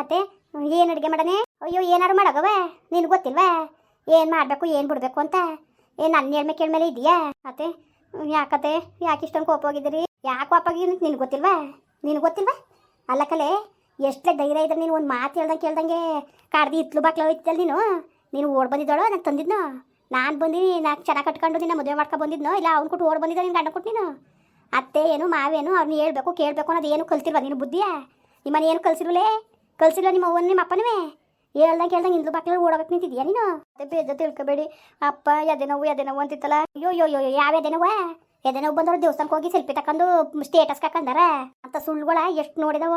ಅತ್ತೆ ಏನು ಅಡುಗೆ ಮಾಡನೆ ಅಯ್ಯೋ, ಏನಾರು ಮಾಡಗವ ನೀನು ಗೊತ್ತಿಲ್ವಾ? ಏನು ಮಾಡಬೇಕು, ಏನು ಬಿಡಬೇಕು ಅಂತ? ಏನು ನನ್ನ ಹೇಳ್ಮೆ ಕೇಳ್ಮೇಲೆ ಇದೆಯಾ ಅತ್ತೆ, ಯಾಕತ್ತೆ? ಯಾಕೆ ಇಷ್ಟೊಂದು ಕೋಪ ಹೋಗಿದ್ದೀರಿ? ಯಾಕೆ ಕೋಪ ಹೋಗಿ ನಿನ್ಗೆ ಗೊತ್ತಿಲ್ವಾ? ನಿನ್ಗೆ ಗೊತ್ತಿಲ್ವಾ? ಅಲ್ಲ ಕಲೆ ಎಷ್ಟೇ ಧೈರ್ಯ ಇದ್ರೆ ನೀನು ಒಂದು ಮಾತು ಹೇಳ್ದಂಗೆ ಕೇಳ್ದಂಗೆ? ಕಾಡ್ದು ಇತ್ಲು ಬಾಕ್ಲ ಹೋಯ್ತಲ್ಲ ನೀನು? ನೀನು ಓಡ್ ಬಂದಿದ್ದಾಳೋ, ನಾನು ತಂದಿದ್ನೋ? ನಾನು ಬಂದಿನಿ ನಾಲ್ಕು ಚೆನ್ನಾಗಿ ಕಟ್ಕೊಂಡು ನಿನ್ನ ಮದುವೆ ಮಾಡ್ಕೊ ಬಂದಿದ್ನೋ? ಇಲ್ಲ, ಅವ್ನು ಕೊಟ್ಟು ಓಡ್ ಬಂದಿದ್ದ ನಿನ್ನ ಗಂಡ ಕೊಟ್ಟು ನೀನು? ಅತ್ತೆ ಏನು, ಮಾವೇನು ಅವ್ರನ್ನ ಹೇಳ್ಬೇಕು, ಕೇಳಬೇಕು ಅನ್ನೋದು ಏನು ಕಲ್ತಿರ್ವ ನೀನು ಬುದ್ಧಿಯಾ? ನಿಮ್ಮನೆ ಏನು ಕಲ್ಸಿಲ್ವಲೇ ಕಲ್ಸಿಲ್ವ ನಿಮ್ಮ ಅವ್ವನ, ನಿಮ್ಮ ಅಪ್ಪನವೇ? ಹೇಳ್ದಂಗೆ ಹೇಳ್ದಂಗೆ ಇಂದ್ಲು ಬಾಕ್ಲಲ್ಲಿ ಓಡೋಗಕ್ಕೆ ನಿಂತಿದ್ಯಾ ನೀನು? ಅದೇ ಬೇಜ ತಿಳ್ಕೊಬೇಡಿ. ಅಪ್ಪ, ಎದೆ ನೋವು ನೋವು ಅಂತಿತ್ತಲ್ಲ? ಅಯ್ಯೋ ಯೋ ಯೋ ಯಾವ ಎದೆ ನೋವ? ಎದೆ ದೇವಸ್ಥಾನಕ್ಕೆ ಹೋಗಿ ಸೆಲ್ಫಿ ತಕೊಂಡು ಸ್ಟೇಟಸ್ ಹಾಕಂದಾರ? ಅಂತ ಸುಳ್ಳುಗಳ ಎಷ್ಟು ನೋಡಿದವ.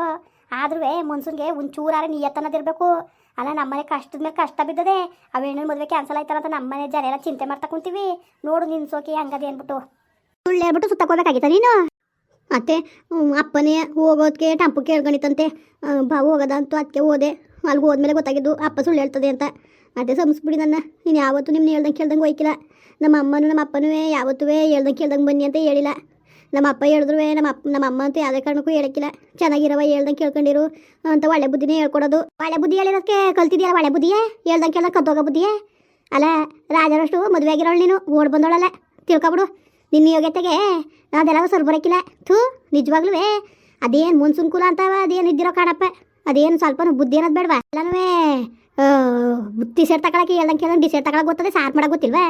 ಆದ್ರೂ ಮನ್ಸನ್ಗೆ ಒಂಚೂರಾರ ನಿಯತ್ತನ್ನದಿರ್ಬೇಕು ಅಲ್ಲ ನಮ್ಮನೆ ಕಷ್ಟದ ಮೇಲೆ ಕಷ್ಟ ಬಿದ್ದದೆ. ಅವ ಹೆಣ್ಣಿನ ಮದುವೆ ಕ್ಯಾನ್ಸಲ್ ಆಯ್ತಾರಂತ ನಮ್ಮನೆ ಜನ ಎಲ್ಲ ಚಿಂತೆ ಮಾಡ್ತಾ ಕುಂತೀವಿ. ನೋಡು ನಿನ್ಸೋಕೆ ಹಂಗದೆ ಅಂದ್ಬಿಟ್ಟು. ಸುಳ್ಳು ಹೇಳ್ಬಿಟ್ಟು ಸುತ್ತಕೋಬೇಕಾಗಿತ್ತ ನೀನು? ಅತ್ತೆ ಅಪ್ಪನೇ ಹೋಗೋದಕ್ಕೆ ಟಂಪು ಕೇಳ್ಕೊಂಡಿತ್ತಂತೆ ಬಾ, ಹೋಗೋದ ಅಂತ ಅದಕ್ಕೆ ಹೋದೆ. ಅಲ್ಲಿಗೆ ಹೋದ್ಮೇಲೆ ಗೊತ್ತಾಗಿದ್ದು ಅಪ್ಪ ಸುಳ್ಳು ಹೇಳ್ತದೆ ಅಂತ. ಮತ್ತೆ ಸಂಸ್ಬಿಡಿ ನನ್ನ. ನೀನು ಯಾವತ್ತೂ ನಿಮ್ಮನ್ನ ಹೇಳ್ದಂಗೆ ಕೇಳ್ದಂಗೆ ಹೋಯ್ಕಿಲ್ಲ. ನಮ್ಮ ಅಮ್ಮನೂ ನಮ್ಮ ಅಪ್ಪನೂ ಯಾವತ್ತೂ ಹೇಳ್ದಂಗೆ ಕೇಳ್ದಂಗೆ ಬನ್ನಿ ಅಂತ ಹೇಳಿಲ್ಲ. ನಮ್ಮ ಅಪ್ಪ ಹೇಳಿದ್ರು ನಮ್ಮ ಅಪ್ಪ, ನಮ್ಮ ಅಮ್ಮ ಅಂತೂ ಯಾವುದೇ ಕಾರಣಕ್ಕೂ ಹೇಳಕ್ಕಿಲ್ಲ. ಚೆನ್ನಾಗಿರವ ಹೇಳ್ದಂಗೆ ಕೇಳ್ಕೊಂಡಿರು ಅಂತ ಒಳ್ಳೆ ಬುದ್ಧಿನೇ ಹೇಳ್ಕೊಡೋದು. ಒಳ್ಳೆ ಬುದ್ಧಿ ಹೇಳಿರೋದಕ್ಕೆ ಕಲ್ತಿದ್ಯಲ್ಲ ಒಳ್ಳೆ ಬುದ್ಧಿಯೇ? ಹೇಳ್ದಂಗೆ ಕೇಳ್ದಂಗೆ ಕತ್ತೋಗೋ ಬುದ್ಧಿಯೇ? ಅಲ್ಲ, ರಾಜರಷ್ಟು ಮದುವೆ ಆಗಿರೋಳು ನೀನು, ಓಡ್ ಬಂದೋಳಲ್ಲ. ತಿಳ್ಕೊಬಿಡು. ನಿನ್ನ ಯೋಗ್ಯತೆಗೆ ಅದೆಲ್ಲ ಸರ್ ಬರೋಕ್ಕಿಲ್ಲ ಥೂ ನಿಜವಾಗ್ಲೂ ಅದೇನು ಮುನ್ಸುನ್ಕುಲ ಅಂತವ, ಅದೇನು ಇದ್ದಿರೋ ಕಾಣಪ್ಪ ಅದೇನು ಸ್ವಲ್ಪ ಬುದ್ಧಿ ಅನ್ನೋದು ಬೇಡವಾ? ಎಲ್ಲನೂ ಬುತ್ತಿ ಶರ್ಟ್ ತಗೊಳಕ್ಕೆ ಹೇಳ್ದಂಗೆ ಕೇಳ್ದಂಗೆ ಟಿ ತಗೊಳಕ್ಕೆ ಗೊತ್ತದೆ, ಸಾರು ಮಾಡೋ ಗೊತ್ತಿಲ್ವಾ?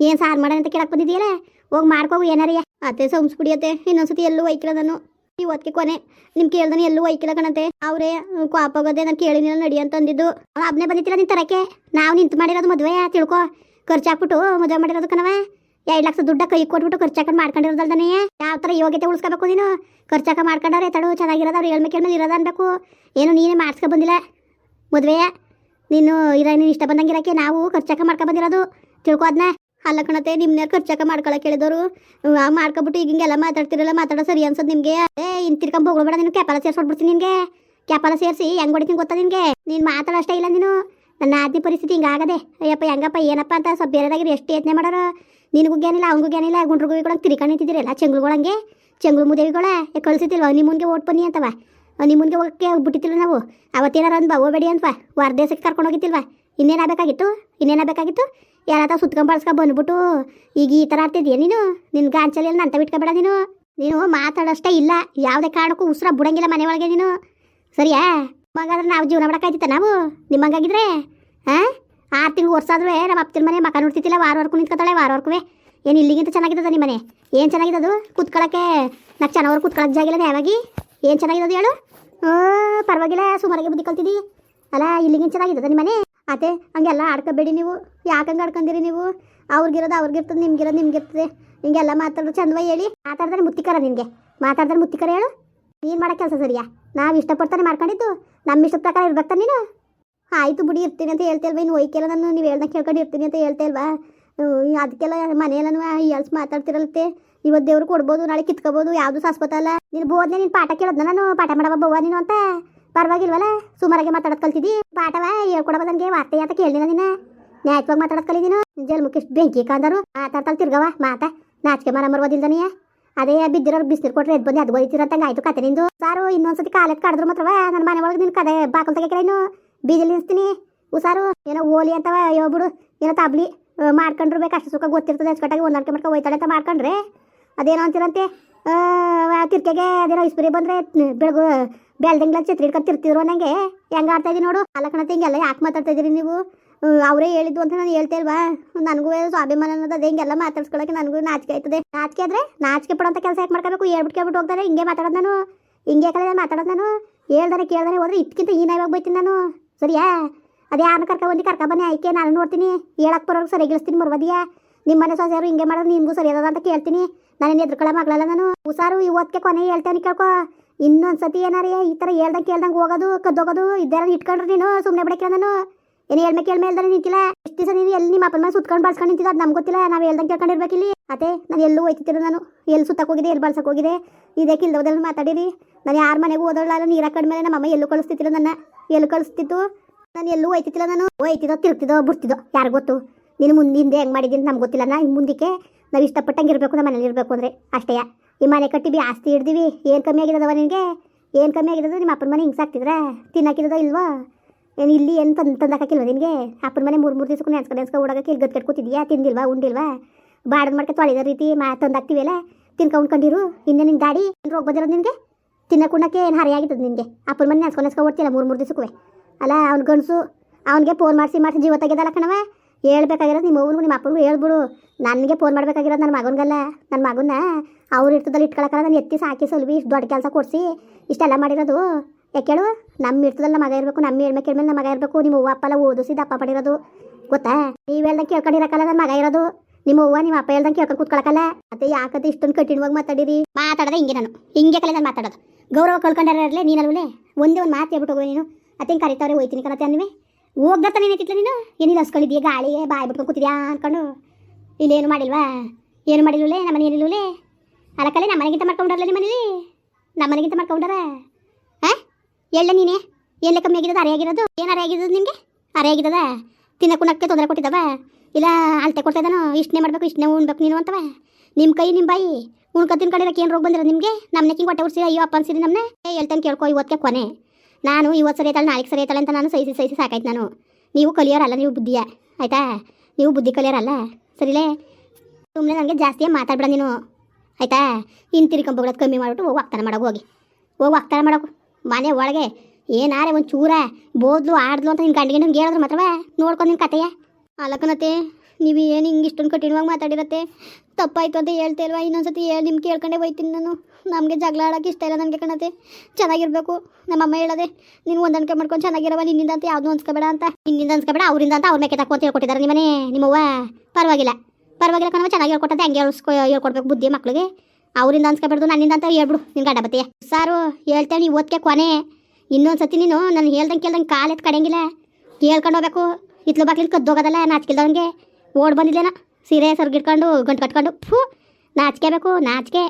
ಏನು ಸಾರು ಮಾಡೋಣ ಅಂತ ಕೇಳಕ್ಕೆ ಬಂದಿದ್ದೀಯಲ್ಲ? ಹೋಗಿ ಮಾಡ್ಕೋಗು ಏನಾರಿಯ ಅತ್ತೆ ಸಂಸ್ಬಿಡಿಯತ್ತೆ ಇನ್ನೊಂದ್ಸತಿ ಎಲ್ಲೂ ಒಯ್ಕಿಲ್ಲ ನಾನು. ಇವತ್ತಿಗೆ ಕೊನೆ, ನಿಮ್ ಕೇಳ್ದಾನೆ ಎಲ್ಲೂ ಒಯ್ಕಿಲ್ಲ ಕಣತೆ. ಅವರೇ ಕೋಪ ಹೋಗೋದೆ ನಾನು ಕೇಳಿನಿಲ್ಲ ನಡಿ ಅಂತ ಅಂದಿದ್ದು. ಅವ್ನು ಒಬ್ಬನೇ ಬಂದಿತ್ತಿಲ್ಲ ನಿನ್ ತರಕ್ಕೆ? ನಾವು ನಿಂತು ಮಾಡಿರೋದು ಮದುವೆ ತಿಳ್ಕೊ? ಖರ್ಚಾಕ್ಬಿಟ್ಟು ಮದುವೆ ಮಾಡಿರೋದು ಕಣವ ಎರಡು ಲಕ್ಷ ದುಡ್ಡ ಕೈ ಕೊಟ್ಬಿಟ್ಟು ಖರ್ಚಾಕ ಮಾಡ್ಕೊಂಡಿರೋದಲ್ದಾನೆ? ಯಾವ ಥರ ಯೋಗ್ಯತೆ ಉಳಿಸ್ಕೋಬೇಕು ನೀನು? ಖರ್ಚಾಕ ಮಾಡ್ಕೊಂಡವ್ರೆ, ತಡು ಚೆನ್ನಾಗಿರೋದು ಅವ್ರು ಹೇಳ್ಮೆ ಕೇಳ್ಮೇಲೆ ಇರೋದು ಅನ್ಬೇಕು. ಏನು, ನೀನೇ ಮಾಡ್ಸ್ಕೊ ಬಂದಿಲ್ಲ. ಮದುವೆ. ನೀನು ಇರೋ, ನೀನು ಇಷ್ಟ ಬಂದಂಗೆ ಇರೋಕ್ಕೆ ನಾವು ಖರ್ಚಾಕ ಮಾಡ್ಕೊ ಬಂದಿರೋದು. ತಿಳ್ಕೊ ಅದನ್ನ ಅಲ್ಲ ಕಣತೆ ನಿಮ್ನ ಖರ್ಚಾಕ ಮಾಡ್ಕೊಳಕ್ಕೆ ಹೇಳಿದವರು ಮಾಡ್ಕೊಬಿಟ್ಟು ಈಗ ಹಿಂಗೆಲ್ಲ ಮಾತಾಡ್ತಿರಲ್ಲ, ಮಾತಾಡೋ ಸರಿ ಅನ್ಸೋದು ನಿಮಗೆ. ಇನ್ ತಿರ್ಕೊಂಡ್ ಹೋಗ್ಬೇಡ ನೀನು, ಕ್ಯಾಪಲ ಸೇರ್ಸ್ಬಿಡ್ತೀನಿ ನಿಮಗೆ ಕ್ಯಾಪಲ ಸೇರಿಸಿ ಹೆಂಗ್ ಹೊಡಿತೀನಿ ಗೊತ್ತಾ ನಿನಗೆ? ನೀನು ಮಾತಾಡೋಷ್ಟೇ ಇಲ್ಲ ನೀನು. ನನ್ನ ಆದ್ಯ ಪರಿಸ್ಥಿತಿ ಹಿಂಗಾಗದೆ ಅಯ್ಯಪ್ಪ, ಹೆಂಗಪ್ಪ, ಏನಪ್ಪ ಅಂತ ಸ್ವಲ್ಪ ಬೇರೆದಾಗಿರಿ ಎಷ್ಟು ಯತ್ನೆ ಮಾಡೋರು. ನಿನಗೂ ಜ್ಞಾನಿಲ್ಲ ಅವ್ನಿಗೂ ಜ್ಞಾನಿಲ್ಲ ಗುಂಡ್ರುಗಳಿಗೊಳಗೆ ತಿರ್ಕೊಂಡು ನಿಂತಿದ್ದೀರಲ್ಲ ಚೆಂಗುಳುಗಳಂಗೆ ಚೆಂಗುಳು ಮುದೇವಿಗಳ ಕಳಿಸಿತಿಲ್ವ ಮುಂದೆ ಓಟ್ ಬನ್ನಿ ಅಂತವ. ನಿಮ್ಮನ್ಗೆ ಹೋಗಕ್ಕೆ ಬಿಟ್ಟಿತಿಲ್ಲ ನಾವು. ಅವತ್ತೇನಾರ ಅಂದ್ವಾ? ಹೋಗ್ಬೇಡಿ ಅಂತವ ವಾರ ದೇಶಕ್ಕೆ ಕರ್ಕೊಂಡು ಹೋಗಿತ್ತಿಲ್ವಾ ಇನ್ನೇನು ಬೇಕಾಗಿತ್ತು ಇನ್ನೇನು ಸುತ್ಕೊಂಡ್ ಬಳಸ್ಕೊ ಬಂದ್ಬಿಟ್ಟು ಈಗ ಈ ಥರ ಆಡ್ತಿದ್ಯಾ ನೀನು? ನಿನ್ನ ಗಾಂಚಲಿ ನಂತ ಬಿಟ್ಕೊಬೇಡ ನೀನು. ನೀನು ಮಾತಾಡೋಷ್ಟೇ ಇಲ್ಲ. ಯಾವುದೇ ಕಾರಣಕ್ಕೂ ಉಸಿರ ಬಿಡಂಗಿಲ್ಲ ಮನೆ ಒಳಗೆ ನೀನು. ಸರಿಯಾ? ಮಗಾದ್ರೆ ನಾವು ಜೀವನ ಮಾಡೋಕ್ಕಾಯ್ತಿತ್ತ ನಾವು? ನಿಮ್ಮಂಗಾಗಿದ್ರೆ? ಹಾಂ ಆರು ತಿಂಗಳು ವರ್ಷ ಆದ್ರೂ ನಮ್ಮ ಅಪ್ಪನ ಮನೆ ಮಕ ನೋಡ್ತಿದ್ದಿಲ್ಲ ವರ್ಕು ನಿಂತ್ಕೊತಾಳೆ ವರ್ಕುವೆ ಏನು ಇಲ್ಲಿಗಿಂತ ಚೆನ್ನಾಗಿದ್ದದ ನಿಮ್ಮ ಮನೆ? ಏನು ಚೆನ್ನಾಗಿದ್ದದು? ಕುತ್ಕೊಳಕ್ಕೆ ನಾಲ್ಕು ಚೆನ್ನಾಗಿ ಕುತ್ಕೊಳಕ್ಕೆ ಜಾಗಿಲ್ಲ ಯಾವಾಗಿ? ಏನು ಚೆನ್ನಾಗಿದ್ದದು ಹೇಳು? ಹ್ಞೂ ಪರವಾಗಿಲ್ಲ, ಸುಮಾರಾಗಿ ಬುದ್ಧಿ ಕಲ್ತಿದ್ದಿ ಅಲ್ಲ, ಇಲ್ಲಿಗಿಂತ ಚೆನ್ನಾಗಿದ್ದದ ನಿಮ್ಮ ಮನೆ? ಅದೇ ಹಂಗೆಲ್ಲ ಆಡ್ಕೋಬೇಡಿ ನೀವು. ಯಾಕಂಗೆ ಆಡ್ಕೊಂಡಿರಿ ನೀವು? ಅವ್ರಿಗಿರೋದು ಅವ್ರಿಗಿರ್ತದೆ, ನಿಮ್ಗಿರೋದು ನಿಮ್ಗಿರ್ತದೆ. ಹಿಂಗೆಲ್ಲ ಮಾತಾಡೋದು ಚಂದವ ಹೇಳಿ. ಮಾತಾಡಿದ್ರೆ ಮುತ್ತಿಕರ ನಿಮಗೆ ಮಾತಾಡಿದ್ರೆ ಮುತ್ತಿಕರ ಹೇಳು. ನೀನು ಮಾಡೋ ಕೆಲಸ ಸರಿಯಾ? ನಾವು ಇಷ್ಟಪಡ್ತಾನೆ ಮಾಡ್ಕೊಂಡಿದ್ದು. ನಮ್ಮ ಇಷ್ಟದ ಪ್ರಕಾರ ಇರ್ಬೇಕು ನೀನು? ಆಯಿತು ಬಿಡಿ, ಇರ್ತೀನಿ ಅಂತ ಹೇಳ್ತೇಲ್ವ ಇನ್ನು ಒಯ್ಕೆಲ್ಲ ನಾನು ನೀವು ಹೇಳ್ದಂಗೆ ಕೇಳ್ಕೊಂಡು ಇರ್ತೀನಿ ಅಂತ ಹೇಳ್ತಾ ಇಲ್ವಾ? ಅದಕ್ಕೆಲ್ಲ ಮನೆಯಲ್ಲೂ ಎಲ್ಸ್ ಮಾತಾಡ್ತಿರಲ್ಲ ಇವತ್ತು ದೇವ್ರು ಕೊಡ್ಬೋದು, ನಾಳೆ ಕಿತ್ಕೋಬೋದು, ಯಾವುದು ಸಾಸ್ಪತಲ್ಲ ನೀನು ಬೋದ್ನೆ ನೀನು ಪಾಠ ಕೇಳೋದ್ನ ನಾನು? ಪಾಠ ಮಾಡವ ಬವ್ವ ನೀನು ಅಂತ? ಪರವಾಗಿಲ್ವಲ್ಲ? ಸುಮಾರಾಗೆ ಮಾತಾಡೋದು ಕಲ್ತಿದ್ದಿ? ಪಾಠವ? ಹೇಳ್ಕೊಡವ ನನಗೆ ವಾರ್ತೆ ಅಂತ ಕೇಳಿದಿನ ನೀನು. ನ್ಯಾಯವಾಗಿ ಮಾತಾಡೋದು ಕಲಿದೀನು ಜಲ್ ಮುಖ್ಯ ಬೆಂಕಿ ಕಾಂದರು. ಮಾತಾಡ್ತಲ್ ತಿರ್ಗವ ಮಾತಾ. ನಾಚಿಕೆ ಮರ ಮರ್ಬೋದಿಲ್ದನೆಯ ಅದೇ ಬಿದ್ದಿರೋರು ಬಿಸಿಲು ಕೊಟ್ರೆ ಎದ್ ಬಂದು ಅದು ಬೈತಿರಂತಂಗೆ ಆಯ್ತು ಕತೆ ನಿಂದು. ಸಾರು ಇನ್ನೊಂದ್ಸತಿ ಕಾಲಕ್ಕೆ ಕಡಿದ್ರು ಮಾತ್ರವ. ನನ್ನ ಮನೆ ಒಳಗೆ ನಿನ್ನ ಕದೆ ಬಾಕಲ್ ತೆಗಿಕರ ಬೀಜಲ್ಲಿ ನಿಲ್ಸ್ತೀನಿ ಉಸಾರು ಏನೋ ಓಲಿ ಅಂತವ ಬಿಡು ಏನೋ ತಬ್ಲಿ ಆ, ಮಾಡ್ಕೊಂಡ್ರು ಬೇಕು. ಅಷ್ಟು ಸುಖ ಗೊತ್ತಿರ್ತದೆ. ಅಚ್ಚುಕಟ್ಟಾಗಿ ಹೊಂದಾಣಿಕೆ ಮಾಡ್ಕೊಂಡು ಹೋಯ್ತಾಳೆ ಅಂತ ಮಾಡ್ಕೊಂಡ್ರೆ. ಅದೇನೋ ಅಂತಿರಂತೆ ತಿರ್ಕೆಗೆ ಅದೇನೋ ಇಸ್ಪರಿ ಬಂದ್ರೆ ಬೆಳಗು ಬೆಳ್ದಂಗ್ಲ ಚಿತ್ರ ಹಿಡ್ಕೊಂಡು ತಿರ್ತಿದ್ರು ಅನ್ನಂಗೆ. ಹೆಂಗೆ ಆಡ್ತಾ ಇದೀನಿ ನೋಡು. ಅಲ್ಲ ಕಣತೆ ಹಿಂಗೆಲ್ಲ ಯಾಕೆ ಮಾತಾಡ್ತಾ ಇದ್ದೀರಿ ನೀವು? ಅವರೇ ಹೇಳಿದ್ದು ಅಂತ ನಾನು ಹೇಳ್ತಾ ಇಲ್ವಾ? ನನಗೂ ಸ್ವಾಭಿಮಾನ ಅನ್ನೋದು ಹಿಂಗೆಲ್ಲ ಮಾತಾಡ್ಸ್ಕೊಳಕ್ಕೆ ನನಗೂ ನಾಚಿಕೆ ಆಯ್ತದೆ. ನಾಚಿಕೆ ಆದರೆ ನಾಚಿಕೆ ಪಡೋಂಥ ಕೆಲಸ ಯಾಕೆ ಮಾಡ್ಕೋಬೇಕು? ಹೇಳ್ಬಿಟ್ಟು ಕೇಳ್ಬಿಟ್ಟು ಹೋಗ್ತಾರೆ. ಹಿಂಗೆ ಮಾತಾಡೋದು ನಾನು. ಹಿಂಗೆ ಕಲೆ ಮಾತಾಡೋದು ನಾನು. ಹೇಳ್ದಾನೆ ಕೇಳ್ದಾನೆ ಹೋದ್ರೆ ಇದಕ್ಕಿಂತ ಈ ನಾಯಿವಾಗ ಬೈತೀನಿ ನಾನು. ಸರಿಯಾ? ಅದೇ ಯಾರನ್ನ ಕರ್ಕ ಬಂದು, ಕರ್ಕ ಬನ್ನಿ, ಆಯ್ಕೆ ನಾನು ನೋಡ್ತೀನಿ. ಹೇಳಕ್ಕೆ ಬರೋರು ಸರಿ ಗಿಳಿಸ್ತೀನಿ ಮರ್ವದಿಯಾ ನಿಮ್ಮ ಮನೆ ಸೊಸೆಯವರು ಹಿಂಗೆ ಮಾಡೋದು ನಿಮಗೂ ಸರಿ ಅದ ಅಂತ ಕೇಳ್ತೀನಿ. ನಾನು ಎದ್ರುಕೊಳ್ಳೋ ಮಗಳಲ್ಲ ನಾನು. ಹುಷಾರು ಇವತ್ತಿಗೆ ಕೊನೆ ಹೇಳ್ತೇನೆ ಕೇಳ್ಕೊ. ಇನ್ನೊಂದ್ಸತಿ ಏನಾರೇ ಈ ಥರ ಹೇಳ್ದಂಗೆ ಕೇಳ್ದಂಗೆ ಹೋಗೋದು, ಕದ್ದೋಗೋದು ಇದ್ದರೆ ಇಟ್ಕೊಂಡ್ರೆ ನೀನು ಸುಮ್ಮನೆ ಬಿಡಕ್ಕೆ ನಾನು. ಏನು ಹೇಳ್ಮೆ ಕೇಳ್ಮೆ ಹೇಳ್ದಾನೆ ನಿಂತಿಲ್ಲ. ಎಷ್ಟು ದಿವಸ ನೀವು ಎಲ್ಲಿ ನಿಮ್ಮ ಅಪ್ಪನ ಮೇಲೆ ಸುತ್ಕೊಂಡು ಬಳಸ್ಕೊಂಡು ನಿಂತಿದ್ದು ಅದು ನಮ್ಗೆ ಗೊತ್ತಿಲ್ಲ. ನಾವು ಹೇಳ್ದಂಗೆ ಕೇಳ್ಕೊಂಡಿರ್ಬೇಕಿಲ್ಲಿ ಅದೇ, ನಾನು ಎಲ್ಲೂ ಹೋಯ್ತಿದ್ದೀರ ನಾನು. ಎಲ್ಲಿ ಸುತ್ತಕ್ಕೆ ಹೋಗಿದೆ, ಎಲ್ಲಿ ಬಳಸಕ್ಕೆ ಹೋಗಿದೆ? ಇದೇ ಕಿಲ್ದೋದಲ್ಲಿ ಮಾತಾಡಿರಿ. ನಾನು ಯಾರ ಮನೆಗೂ ಓದೋಳಲ್ಲ ನೀರು ಹಾಕೊಂಡ್ಮೇಲೆ ನಮ್ಮ ಅಮ್ಮ ಎಲ್ಲೂ ಕಳಿಸ್ತಿದ್ದಿಲ್ಲ ನನ್ನ. ಎಲ್ಲೂ ಕಳಿಸ್ತಿತ್ತು? ನಾನು ಎಲ್ಲೂ ಹೋಯ್ತಿತ್ತಿಲ್ಲ ನಾನು. ಹೋಯ್ತಿದ್ದೋ, ತಿರುಗ್ತಿದ್ದೋ, ಬಿಡ್ತಿದ್ದೋ ಯಾರು ಗೊತ್ತು? ನೀನು ಮುಂದಿಂದ ಹೆಂಗೆ ಮಾಡಿದ್ದೀನಿ ನಮ್ಗೆ ಗೊತ್ತಿಲ್ಲ. ನಾ ಮುಂದಕ್ಕೆ ನಾವು ಇಷ್ಟಪಟ್ಟಂಗೆ ಇರಬೇಕು ನಮ್ಮ ಮನೇಲಿ ಇರಬೇಕು ಅಂದರೆ ಅಷ್ಟೇ. ಈ ಮನೆ ಕಟ್ಟಿ ಬಿ ಆಸ್ತಿ ಹಿಡ್ದಿವಿ ಏನು ಕಮ್ಮಿ ಆಗಿದವ ನಿನಗೆ? ಏನು ಕಮ್ಮಿ ಆಗಿರೋದು ನಿಮ್ಮ ಅಪ್ಪನ ಮನೆ ಹಿಂಗೆ ಸಾಕ್ತಿದ್ರ? ತಿನ್ನಕ್ಕಿರೋದೋ ಇಲ್ವೋ? ಏನು ಇಲ್ಲಿ ಏನು ತಂದು ತಂದಾಕಿಲ್ವ ನಿನಗೆ? ಅಪ್ಪನ ಮನೆ ಮೂರು ಮೂರು ದಿವ್ಸಕ್ಕೂ ನೆನ್ಸ್ಕೊಂಡು ನೆನ್ಸ್ಕೊಂಡು ಓಡೋಕೆ ಇಲ್ಲಿ ಗದ್ದು ಕೂತಿದ್ಯಾ? ತಿಂದಿಲ್ವಾ, ಉಂಡಿಲ್ವಾ? ಬಾಡದ್ ಮಾಡ್ಕೆ ತೊಳೆದ ರೀತಿ ಮಾ ಅಲ್ಲ? ತಿನ್ಕ ಕಂಡಿರು ಇನ್ನೇ ನಿನ್ನ ಗಾಡಿ ರೋಗ ಬಂದಿರೋದು ನಿನಗೆ? ತಿನ್ನಕ್ಕೆ ಉಣ್ಣಕ್ಕೆ ಏನು ಹರಿಯಾಗಿರ್ತದೆ ನಿನಗೆ? ಅಪ್ಪನ ಮನೆ ನೆನ್ಸ್ಕೊಂಡು ನೆನ್ಸ್ಕೊಂಡು ಓಡ್ತಿಲ್ಲ ಮೂರು ಮೂರು ದಿವಸಕ್ಕೂ. ಅಲ್ಲ, ಅವ್ನ ಗಂಡಸು, ಅವನಿಗೆ ಫೋನ್ ಮಾಡಿಸಿ ಮಾಡಿಸಿ ಜೀವ ತೆಗೆದಲ್ಲ ಕಣವ ಹೇಳ್ಬೇಕಾಗಿರೋದು ನಿಮ್ಮ ಮಗನಿಗೂ ನಿಮ್ಮ ಅಪ್ಪನಿಗೂ ಹೇಳ್ಬಿಡು. ನನಗೆ ಫೋನ್ ಮಾಡಬೇಕಾಗಿರೋದು ನನ್ನ ಮಗನಿಗಲ್ಲ. ನನ್ನ ಮಗನ್ನ ಅವ್ರು ಇರ್ತದಲ್ಲಿ ಇಟ್ಕೊಳಕಲ್ಲ ನಾನು ಎತ್ತಿ ಸಾಕಿ ಸಲ್ವಿ, ಇಷ್ಟು ದೊಡ್ಡ ಕೆಲಸ ಕೊಡಿಸಿ, ಇಷ್ಟೆಲ್ಲ ಮಾಡಿರೋದು. ಯಾಕೆ ಹೇಳು ನಮ್ಮ ಇರ್ತದಲ್ಲ ಮಗ ಇರಬೇಕು ನಮ್ಮ ಹೆಣ್ಮೆ ಕೇಳ್ಮೇಲೆ ನಮ್ಮ ಮಗ ಇರಬೇಕು ನಿಮ್ಮ ಅವ್ವ, ಅಪ್ಪಲ್ಲ ಓದಿಸಿ, ದಪ್ಪ ಪಡಿರೋದು ಗೊತ್ತಾ? ನೀವು ಹೇಳ್ದಂಗೆ ಕೇಳ್ಕೊಂಡಿರಕಲ್ಲ ನನ್ನ ಮಗ ಇರೋದು. ನಿಮ್ಮ ಅವ್ವ ನಿಮ್ಮ ಅಪ್ಪ ಹೇಳ್ದಂಗೆ ಕೇಳ್ಕೊಂಡು ಕೂತ್ಕೊಳಕಲ್ಲ ಮತ್ತೆ ಯಾಕತ್ತೆ ಇಷ್ಟೊಂದು ಕಠಿಣವಾಗಿ ಮಾತಾಡಿರಿ? ಮಾತಾಡೋದೇ ಹಿಂಗೆ ನಾನು. ಹಿಂಗೆ ಕಲೆ ಮಾತಾಡೋದು. ಗೌರವ ಕಳ್ಕೊಂಡಾರಲ್ಲೇ ನೀನಲ್ವೇ ಒಂದೇ ಒಂದು ಮಾತು ಹೇಳ್ಬಿಟ್ಟು ಹೋಗೋ ನೀನು. ಅತ್ತೆ ಹಿಂಗೆ ಕರಿತಾವ್ರೆ ಹೋಯ್ತೀನಿ ಕಣತ್ತೆ ಅನ್ನುವೆ ಹೋಗ್ದತ್ತ ನೀನೈತಿತ್ಲ ನೀನು? ಏನಿಲ್ಲ ಹಸ್ಕೊಂಡಿದ್ಯಾ ಗಾಳಿಗೆ ಬಾಯಿ ಬಿಟ್ಕೊಂಡು ಕೂತಿದ್ಯಾ ಅಂದ್ಕೊಂಡು ಇಲ್ಲೇನು ಮಾಡಿಲ್ವಾ? ಏನು ಮಾಡಿಲ್ವಲೇ? ನಮ್ಮನೆ ಅಲಕಲ್ಲೇ ನಮ್ಮ ಮನೆಗಿಂತ ಮಾಡ್ಕೊಂಡ್ರಲ್ಲ ನಿಮ್ಮ ಮನೇಲಿ? ನಮ್ಮ ಮನೆಗಿಂತ ಮಾಡ್ಕೊಂಡರ ಹಾಂ? ಎಳ್ಳೆ ನೀನೇ? ಎಲ್ಲ ಕಮ್ಮಿ ಆಗಿರೋದು ಅರೆಯಾಗಿರೋದು ಏನು ಅರೆಯಾಗಿರೋದು ನಿಮಗೆ ಅರೆಯಾಗಿರೋದ ತಿನ್ನಕ್ಕೆ ತೊಂದರೆ ಕೊಟ್ಟಿದ್ದವ? ಇಲ್ಲ, ಅಳತೆ ಕೊಡ್ತಾ ಇದ್ದಾನೋ? ಇಷ್ಟನೇ ಮಾಡಬೇಕು ಇಷ್ಟನೇ ಉಣ್ಬೇಕು ನೀನು ಅಂತವ? ನಿಮ್ಮ ಕೈ ನಿಮ್ಮ ಬಾಯಿ. ಉಣ್ಕೊ ಕಡೆ ಏನು ರೋಗ ಬಂದಿರೋ ನಿಮಗೆ? ನಮ್ಮ ನೆಕ್ಕಿಂಗ್ ಹೊಟ್ಟೆ ಉಡ್ಸಿ ಅಯ್ಯೋ, ಅಪ್ಪ ಅನ್ಸಿರಿ ನಮ್ಮನೆ ಹೇಳ್ತಾನೆ ಕೇಳ್ಕೊ ಇವತ್ತಿಗೆ ಕೊನೆ. ನಾನು ಇವತ್ತು ಸರಿ ಐತಲ್ಲ ನಾಳೆಗೆ ಸರಿ ಐತಲ್ಲ ಅಂತ ನಾನು ಸೈಸಿ ಸೈಸಿ ಸಾಕಾಯ್ತು ನಾನು. ನೀವು ಕಲಿಯೋರಲ್ಲ, ನೀವು ಬುದ್ಧಿಯ. ಆಯ್ತಾ? ನೀವು ಬುದ್ಧಿ ಕಲಿಯೋರಲ್ಲ. ಸರಿಲೇ? ಸುಮ್ಮನೆ ನನಗೆ ಜಾಸ್ತಿ ಮಾತಾಡ್ಬೇಡ ನೀನು. ಆಯಿತಾ? ಇನ್ನು ಕಮ್ಮಿ ಮಾಡಿಬಿಟ್ಟು ಹೋಗಿ ವಾಗ್ತಾನ ಮಾಡೋಕೆ ಹೋಗಿ. ಹೋಗಿ ವಾಗ್ತಾನ ಮಾಡೋಕು ಮನೆ ಒಳಗೆ ಏನಾರೆ ಒಂದು ಚೂರ ಬೋದ್ಲು ಆಡ್ಲು ಅಂತ ನಿನ್ನ ಗಂಡಿಗೆ ನಿಮ್ಗೆ ಹೇಳಿದ್ರು ಮಾತ್ರವೇ? ನೋಡ್ಕೊಂಡು ನಿನ್ನ ಕತೆಯ? ನೀವು ಏನು ಹಿಂಗೆ ಇಷ್ಟೊಂದು ಕಠಿಣವಾಗಿ ಮಾತಾಡಿರತ್ತೆ? ತಪ್ಪಾಯ್ತು ಅಂತ ಹೇಳ್ತಾ ಇಲ್ವಾ? ಇನ್ನೊಂದ್ಸತಿ ಹೇಳಿ ನಿಮ್ಗೆ ಕೇಳ್ಕೊಂಡೆ ಹೋಯ್ತೀನಿ ನಾನು. ನಮಗೆ ಜಗಳ ಆಡೋಕೆ ಇಷ್ಟ ಇಲ್ಲ ನನಗೆ ಕಣತೆ ಚೆನ್ನಾಗಿರ್ಬೇಕು. ನಮ್ಮಮ್ಮ ಹೇಳದೆ, ನೀನು ಹೊಂದಾಣಿಕೆ ಮಾಡ್ಕೊಂಡು ಚೆನ್ನಾಗಿರವ ನಿನ್ನಿಂದ ಅಂತ ಯಾವ್ದು ಅನ್ಸ್ಕೋಬೇಡ ಅಂತ. ನಿನ್ನಿಂದ ಅನ್ಸ್ಕೋಬೇಡ, ಅವರಿಂದ ಅಂತ ಅವ್ರ ಮೇಕೆ ತಕ್ಕೊಂತ ಹೇಳ್ಕೊಟ್ಟಿದ್ದಾರೆ ನಿಮ್ಮನೆ. ನಿಮ್ಮವ್ವ, ಪರವಾಗಿಲ್ಲ. ಪರವಾಗಿಲ್ಲ ಕಣವ ಚೆನ್ನಾಗಿ ಹೇಳ್ಕೊಟ್ಟಂತೆ, ಹಂಗೆ ಹೇಳ್ಸ್ಕೊ ಹೇಳ್ಕೊಡ್ಬೇಕು ಬುದ್ಧಿ ಮಕ್ಳಿಗೆ. ಅವರಿಂದ ಅನ್ಸ್ಕೊಬಾರ್ದು ನನ್ನಿಂದ ಅಂತ ಹೇಳ್ಬಿಡು ನಿನ್ನ ಗಂಡ ಬತ್ತೀಯ ಸಾರು ಹೇಳ್ತೇನೆ ಓದ್ಕೆ ಕೊನೆ ಇನ್ನೊಂದು ಸತಿ ನೀನು ನಾನು ಹೇಳ್ದಂಗೆ ಕೇಳ್ದಂಗೆ ಕಾಲೆತ್ತು ಕಡೆಯಂಗಿಲ್ಲ ಕೇಳ್ಕೊಂಡು ಹೋಗ್ಬೇಕು. ಇತ್ಲು ಬಾಕ್ಲಿಂದ ಕದ್ದೋಗೋದಲ್ಲ ನಾಚಿಕಿಲ್ದವನಿಗೆ. ಓಡ್ ಬಂದಿದ್ದೇನ? ಸೀರೆ ಸರ್ಗಿಟ್ಕೊಂಡು ಗಂಟು ಕಟ್ಕೊಂಡು, ಫು, ನಾಚ್ಕೋಬೇಕು, ನಾಚಿಕೆ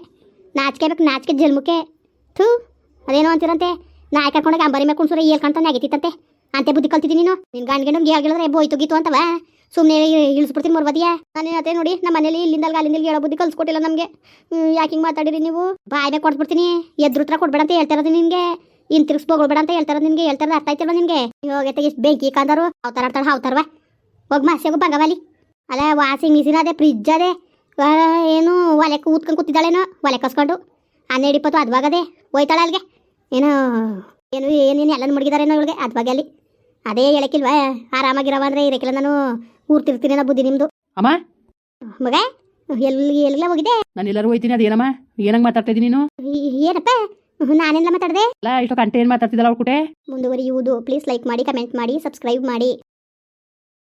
ನಾಚ್ಕೋಬೇಕು, ನಾಚಿಕೆ, ಜಲ್ಮುಕೆ, ಥೂ, ಅದೇನೋ ಅಂತಿರಂತೆ, ನಾಯಿ ಕರ್ಕೊಂಡೋಗಿ ಅಂಬರಿ ಮೇಲೆ ಕುಣ್ಸೂರ ಹೇಳ್ಕೊಂತಾನೆ ಆಗಿತ್ತಿತ್ತಂತೆ ಅಂತೆ ಬುದ್ಧಿ ಕಲ್ತಿದ್ದೀನಿ ನೀನು. ನಿನ್ನ ಗಂಡಿಗೆ ಹೇಳಿದ್ರೆ ಬೋಯ್ ಗೀತು ಅಂತವ. ಸುಮ್ಮನೆ ಇಳಿಸ್ಬಿಡ್ತೀನಿ ಮರ್ವದಿಯ. ನಾನು ಅದೇ ನೋಡಿ, ನಮ್ಮ ಮನೇಲಿ ಇಲ್ಲಿಂದ ಅಲ್ಲಿಂದ ಹೇಳೋ ಬುದ್ಧಿ ಕಲ್ಸ್ಕೊಟ್ಟಿಲ್ಲ ನಮಗೆ. ಯಾಕೆ ಹಿಂಗೆ ಮಾತಾಡಿರಿ ನೀವು? ಬಾಯ್ ಮೇಲೆ ಕೊಡ್ಬಿಡ್ತೀನಿ ಎದ್ರ ಕೊಡ್ಬೇಡ ಅಂತ ಹೇಳ್ತಾ ನಿಮಗೆ ನಿನಗೆ. ಇನ್ ತಿರ್ಗಿಸ್ಬೋಗ್ಬೇಡ ಅಂತ ಹೇಳ್ತಾರೆ ನಿಮಗೆ ಹೇಳ್ತಾರೆ ಅರ್ಥ ಆಯ್ತಿಲ್ಲ ನಿಮಗೆ ಇವಾಗ ಎಷ್ಟು ಬೆಂಕಿ ಕಾಂದರು ಅವತಾರ ಆಡ್ತಾಳೆ ಹಾವ್ತಾರವ ಹೋಗ್ ಮಾಸ್ಯಾಗು ಬಂಗವಾಲಿ ಅಲ್ಲ ವಾಷಿಂಗ್ ಮಿಷಿನ್ ಅದೇ ಫ್ರಿಜ್ ಅದೇ. ಆ, ಏನು ಒಲೆ ಕೂತ್ಕೊಂಡು ಕೂತಿದ್ದಾಳೇನೋ ಒಲೆ ಕಸ್ಕೊಂಡು. ಹನ್ನೆರಡು ಇಪ್ಪತ್ತು ಅದ್ವಾಗದೆ ಹೋಯ್ತಾಳೆ ಅಲ್ಲಿಗೆ ಏನೋ ಏನು ಏನೇನು ಎಲ್ಲ ಮಡಗಿದಾರೇನೋ ಇವಳಿಗೆ ಅದ್ವಾಗೆ ಅಲ್ಲಿ. ಅದೇ ಹೇಳಕ್ಕಿಲ್ವಾ ಆರಾಮಾಗಿರವ ಅಂದರೆ ಇರಕ್ಕಿಲ್ಲ ನಾನು. ಊರ್ತಿರ್ತೀನಿ ಅನ್ನೋ ಬುದ್ಧಿ ನಿಮ್ಮದು ಅಮ್ಮ? ಮಗ ಎಲ್ಲಿ ಎಲ್ಲ ಹೋಗಿದೆ ನಾನು ಎಲ್ಲರೂ ಹೋಯ್ತೀನಿ ಅದೇನಮ್ಮ? ಏನಂಗೆ ಮಾತಾಡ್ತಾ ಇದ್ದೀನಿ ನೀನು? ಏನಪ್ಪ? ನಾನೆಲ್ಲ ಮಾತಾಡಿದೆ? ಅಲ್ಲ ಇಷ್ಟು ಕಂಟೆ ಏನು ಮಾತಾಡ್ತಿದ್ದಲ್ಲ ಅವ್ರ ಕುಟೆ? ಮುಂದುವರಿಯುವುದು. ಪ್ಲೀಸ್ ಲೈಕ್ ಮಾಡಿ ಕಮೆಂಟ್ ಮಾಡಿ ಸಬ್ಸ್ಕ್ರೈಬ್ ಮಾಡಿ.